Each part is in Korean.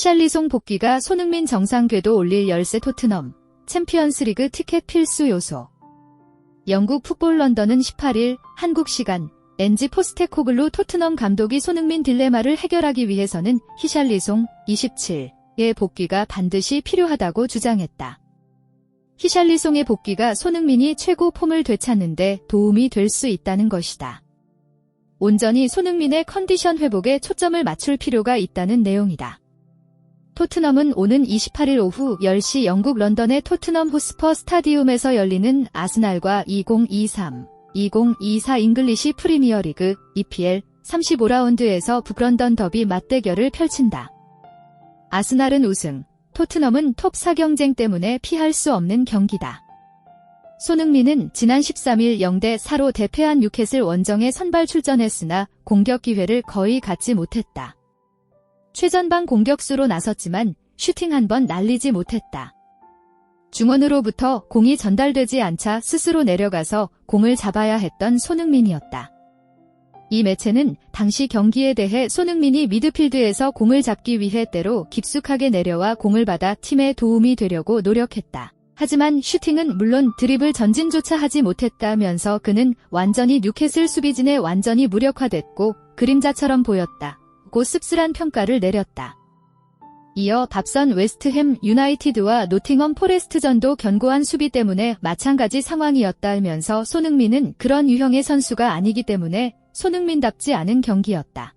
히샬리송 복귀가 손흥민 정상 궤도 올릴 열세 토트넘 챔피언스리그 티켓 필수 요소. 영국 풋볼 런던은 18일 한국 시간 엔지 포스테코글루 토트넘 감독이 손흥민 딜레마를 해결하기 위해서는 히샬리송 27의 복귀가 반드시 필요하다고 주장했다. 히샬리송의 복귀가 손흥민이 최고 폼을 되찾는데 도움이 될 수 있다는 것이다. 온전히 손흥민의 컨디션 회복에 초점을 맞출 필요가 있다는 내용이다. 토트넘은 오는 28일 오후 10시 영국 런던의 토트넘 호스퍼 스타디움에서 열리는 아스날과 2023, 2024 잉글리시 프리미어리그 EPL 35라운드에서 북런던 더비 맞대결을 펼친다. 아스날은 우승, 토트넘은 톱 4 경쟁 때문에 피할 수 없는 경기다. 손흥민은 지난 13일 0대 4로 대패한 뉴캐슬 원정에 선발 출전했으나 공격 기회를 거의 갖지 못했다. 최전방 공격수로 나섰지만 슈팅 한 번 날리지 못했다. 중원으로부터 공이 전달되지 않자 스스로 내려가서 공을 잡아야 했던 손흥민이었다. 이 매체는 당시 경기에 대해 손흥민이 미드필드에서 공을 잡기 위해 때로 깊숙하게 내려와 공을 받아 팀에 도움이 되려고 노력했다. 하지만 슈팅은 물론 드리블 전진조차 하지 못했다면서 그는 완전히 뉴캐슬 수비진에 완전히 무력화됐고 그림자처럼 보였다. 고 씁쓸한 평가를 내렸다. 이어 밥선 웨스트햄 유나이티드와 노팅엄 포레스트전도 견고한 수비 때문에 마찬가지 상황이었다면서 손흥민은 그런 유형의 선수가 아니기 때문에 손흥민답지 않은 경기였다.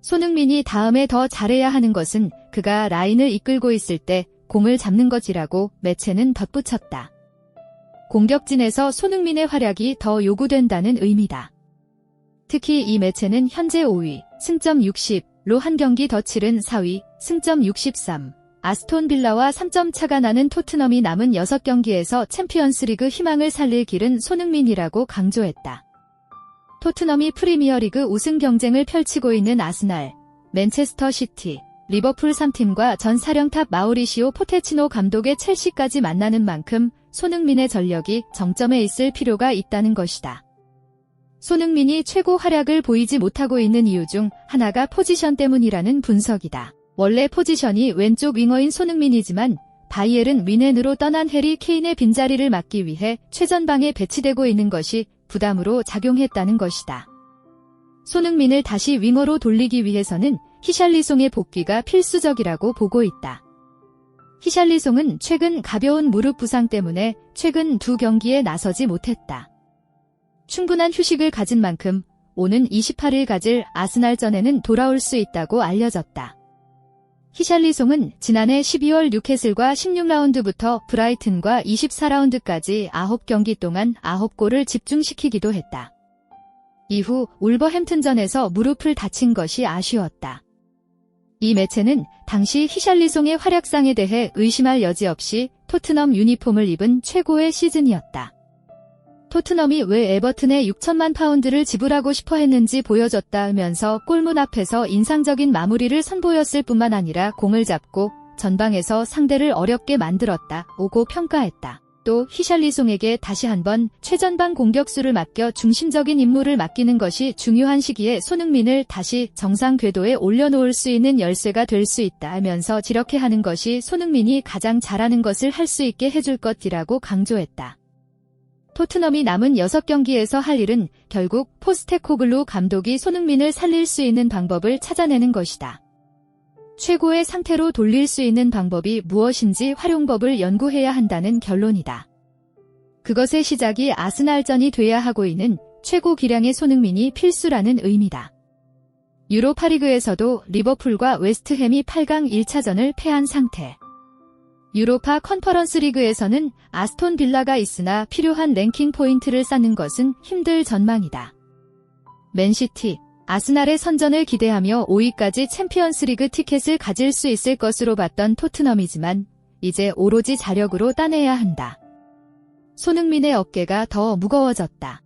손흥민이 다음에 더 잘해야 하는 것은 그가 라인을 이끌고 있을 때 공을 잡는 것이라고 매체는 덧붙였다. 공격진에서 손흥민의 활약이 더 요구된다는 의미다. 특히 이 매체는 현재 5위, 승점 60로 한 경기 더 치른 4위, 승점 63, 아스톤 빌라와 3점 차가 나는 토트넘이 남은 6경기에서 챔피언스리그 희망을 살릴 길은 손흥민이라고 강조했다. 토트넘이 프리미어리그 우승 경쟁을 펼치고 있는 아스날, 맨체스터 시티, 리버풀 3팀과 전 사령탑 마우리시오 포테치노 감독의 첼시까지 만나는 만큼 손흥민의 전력이 정점에 있을 필요가 있다는 것이다. 손흥민이 최고 활약을 보이지 못하고 있는 이유 중 하나가 포지션 때문이라는 분석이다. 원래 포지션이 왼쪽 윙어인 손흥민이지만 바이엘은 위넨으로 떠난 해리 케인의 빈자리를 막기 위해 최전방에 배치되고 있는 것이 부담으로 작용했다는 것이다. 손흥민을 다시 윙어로 돌리기 위해서는 히샬리송의 복귀가 필수적이라고 보고 있다. 히샬리송은 최근 가벼운 무릎 부상 때문에 최근 두 경기에 나서지 못했다. 충분한 휴식을 가진 만큼 오는 28일 가질 아스날전에는 돌아올 수 있다고 알려졌다. 히샬리송은 지난해 12월 뉴캐슬과 16라운드부터 브라이튼과 24라운드까지 9경기 동안 9골을 집중시키기도 했다. 이후 울버햄튼전에서 무릎을 다친 것이 아쉬웠다. 이 매체는 당시 히샬리송의 활약상에 대해 의심할 여지 없이 토트넘 유니폼을 입은 최고의 시즌이었다. 토트넘이 왜 에버튼에 6천만 파운드를 지불하고 싶어 했는지 보여줬다면서 골문 앞에서 인상적인 마무리를 선보였을 뿐만 아니라 공을 잡고 전방에서 상대를 어렵게 만들었다. 오고 평가했다. 또 히샬리송에게 다시 한번 최전방 공격수를 맡겨 중심적인 임무를 맡기는 것이 중요한 시기에 손흥민을 다시 정상 궤도에 올려놓을 수 있는 열쇠가 될 수 있다 하면서 이렇게 하는 것이 손흥민이 가장 잘하는 것을 할 수 있게 해줄 것이라고 강조했다. 토트넘이 남은 6경기에서 할 일은 결국 포스테코글루 감독이 손흥민을 살릴 수 있는 방법을 찾아내는 것이다. 최고의 상태로 돌릴 수 있는 방법이 무엇인지 활용법을 연구해야 한다는 결론이다. 그것의 시작이 아스날전이 돼야 하고 있는 최고 기량의 손흥민이 필수라는 의미다. 유로파리그에서도 리버풀과 웨스트햄이 8강 1차전을 패한 상태. 유로파 컨퍼런스 리그에서는 아스톤 빌라가 있으나 필요한 랭킹 포인트를 쌓는 것은 힘들 전망이다. 맨시티, 아스날의 선전을 기대하며 5위까지 챔피언스 리그 티켓을 가질 수 있을 것으로 봤던 토트넘이지만 이제 오로지 자력으로 따내야 한다. 손흥민의 어깨가 더 무거워졌다.